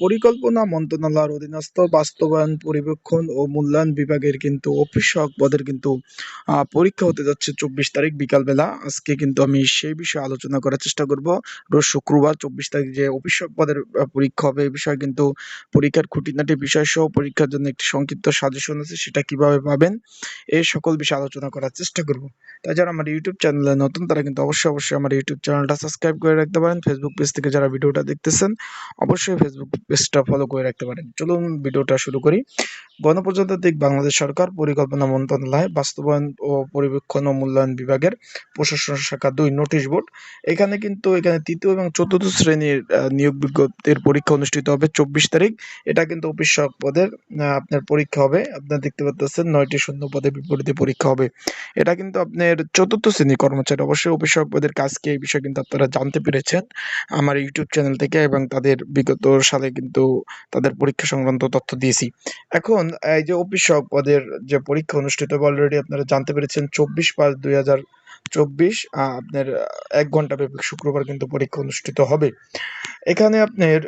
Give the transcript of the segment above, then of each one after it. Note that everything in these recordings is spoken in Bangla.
পরিকল্পনা মন্ত্রণালয়ের অধীনস্থ বাস্তবায়ন, পরিবেক্ষণ ও মূল্যায়ন বিভাগের কিন্তু অফিস সহায়ক পদের কিন্তু পরীক্ষা হতে যাচ্ছে চব্বিশ তারিখ বিকালবেলা। আজকে কিন্তু আমি সেই বিষয়ে আলোচনা করার চেষ্টা করব। রোজ শুক্রবার চব্বিশ তারিখ যে অফিস সহায়ক পদের পরীক্ষা হবে এই বিষয়ে কিন্তু পরীক্ষার খুঁটিনাটি বিষয় সহ পরীক্ষার জন্য একটি সংক্ষিপ্ত সাজেশন আছে, সেটা কীভাবে পাবেন এই সকল বিষয়ে আলোচনা করার চেষ্টা করব। তাই যারা আমার ইউটিউব চ্যানেলে নতুন, তারা কিন্তু অবশ্যই অবশ্যই আমার ইউটিউব চ্যানেলটা সাবস্ক্রাইব করে রাখতে পারেন। ফেসবুক পেজ থেকে যারা ভিডিওটা দেখতেছেন, অবশ্যই ফেসবুক পেজটা ফলো করে রাখতে পারেন। চলুন ভিডিওটা শুরু করি। গণপ্রজাতান্ত্রিক বাংলাদেশ সরকার পরিকল্পনা মন্ত্রণালয়, বাস্তবায়ন ও পরিবেক্ষণ ও মূল্যায়ন বিভাগের প্রশাসন শাখা দুই নোটিশ বোর্ড। এখানে কিন্তু এখানে তৃতীয় এবং চতুর্থ শ্রেণির নিয়োগ বিজ্ঞপ্তির পরীক্ষা অনুষ্ঠিত হবে চব্বিশ তারিখ। এটা কিন্তু অফিস পদের আপনার পরীক্ষা হবে। আপনার দেখতে পাচ্ছেন নয়টি শূন্য পদে বিপরীতে পরীক্ষা হবে। এটা কিন্তু আপনার চতুর্থ শ্রেণি কর্মচারী। অবশ্যই অফিস সহায়ক পদের কাজ কি এই বিষয়ে কিন্তু আপনারা জানতে পেরেছেন। আমার ইউটিউব চ্যানেল থেকে এবং তাদের বিগত সালে কিন্তু তাদের পরীক্ষা সংক্রান্ত তথ্য দিয়েছি। এখন এই যে অফিস সহায়ক পদের যে পরীক্ষা অনুষ্ঠিত হবে অলরেডি আপনারা জানতে পেরেছেন, চব্বিশ পাঁচ দুই হাজার চব্বিশ আপনার এক ঘণ্টা ব্যাপী শুক্রবার কিন্তু পরীক্ষা অনুষ্ঠিত হবে। এখানে আপনার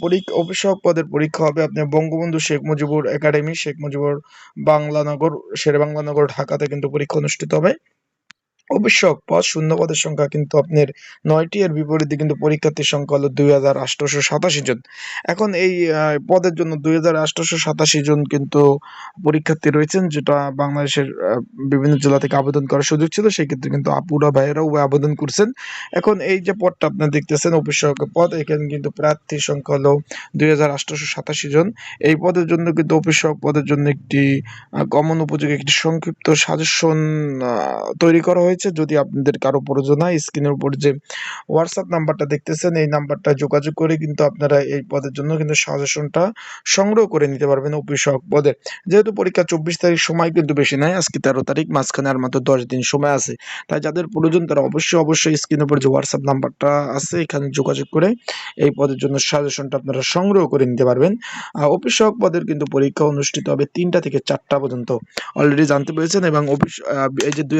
পরীক্ষা সহায়ক পদের পরীক্ষা হবে আপনার বঙ্গবন্ধু শেখ মুজিবুর একাডেমি, শেখ মুজিবুর বাংলানগর শেরেবাংলানগর ঢাকাতে কিন্তু পরীক্ষা অনুষ্ঠিত হবে। অবশ্য পদ শূন্য পদের সংখ্যা কিন্তু আপনার নয়টি, এর বিপরীতে কিন্তু পরীক্ষার্থীর সংখ্যা হলো দুই হাজার আটশোশো সাতাশি জন। এখন এই পদের জন্য দুই হাজার আটশোশো সাতাশি জন কিন্তু পরীক্ষার্থী রয়েছেন, যেটা বাংলাদেশের বিভিন্ন জেলা থেকে আবেদন করার সুযোগ ছিল সেই ক্ষেত্রে কিন্তু আপুরা, ভাইয়েরাও আবেদন করছেন। এখন এই যে পদটা আপনারা দেখতেছেন অফিস পদ, এখানে কিন্তু প্রার্থীর সংখ্যা হলো দুই হাজার আটশোশো সাতাশি জন। এই পদের জন্য কিন্তু অফিস পদের জন্য একটি কমন উপযোগী একটি সংক্ষিপ্ত সাজেশন তৈরি করা হয়েছে। যদি আপনাদের কারও প্রয়োজন হয় স্ক্রিনের উপর যে হোয়াটসঅ্যাপ নাম্বারটা দেখতেছেন এই নাম্বারটা যোগাযোগ করে কিন্তু আপনারা এই পদের জন্য কিন্তু সাজেশনটা সংগ্রহ করে নিতে পারবেন অফিস সহায়ক পদে। যেহেতু পরীক্ষা চব্বিশ তারিখ সময় কিন্তু বেশি নাই আজকে তেরো তারিখ মাঝখানে আর মাত্র দশ দিন সময় আছে। তাই যাদের প্রয়োজন তারা অবশ্যই অবশ্যই স্ক্রিনের উপর যে হোয়াটসঅ্যাপ নাম্বারটা আছে এখানে যোগাযোগ করে এই পদের জন্য সাজেশনটা আপনারা সংগ্রহ করে নিতে পারবেন। আহ, অফিস সহায়ক পদের কিন্তু পরীক্ষা অনুষ্ঠিত হবে তিনটা থেকে চারটা পর্যন্ত। অলরেডি জানতে পেরেছেন এবং অফিস এই যে দুই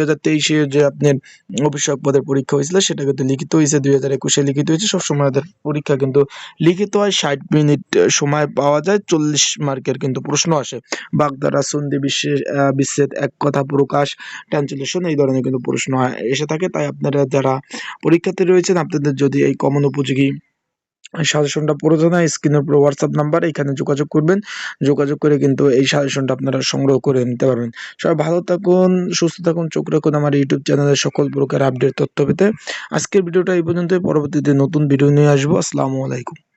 যে আপনার অভিষেক পদের পরীক্ষা হয়েছিল সেটা কিন্তু লিখিত হয়েছে দুই হাজার একুশে লিখিত হয়েছে। সবসময় ওদের পরীক্ষা কিন্তু লিখিত হয় ষাট মিনিট সময় পাওয়া যায় চল্লিশ মার্কের কিন্তু প্রশ্ন আসে। বাগদারা সন্ধি বিশ্বের আহ, বিচ্ছেদ এক কথা প্রকাশ ট্রান্সলেশন এই ধরনের কিন্তু প্রশ্ন এসে থাকে। তাই আপনারা যারা পরীক্ষাতে রয়েছেন আপনাদের যদি এই কমন উপযোগী সাজেশনটা প্রয়োজন হয় স্ক্রিনের উপর হোয়াটসঅ্যাপ নাম্বার এখানে যোগাযোগ করবেন। যোগাযোগ করে কিন্তু এই সাজেশনটা আপনারা সংগ্রহ করে নিতে পারবেন। সবাই ভালো থাকুন, সুস্থ থাকুন, চোখ রাখুন আমার ইউটিউব চ্যানেলের সকল প্রকার আপডেট তথ্য পেতে। আজকের ভিডিওটা এই পর্যন্তই। পরবর্তীতে নতুন ভিডিও নিয়ে আসব। আসসালামু আলাইকুম।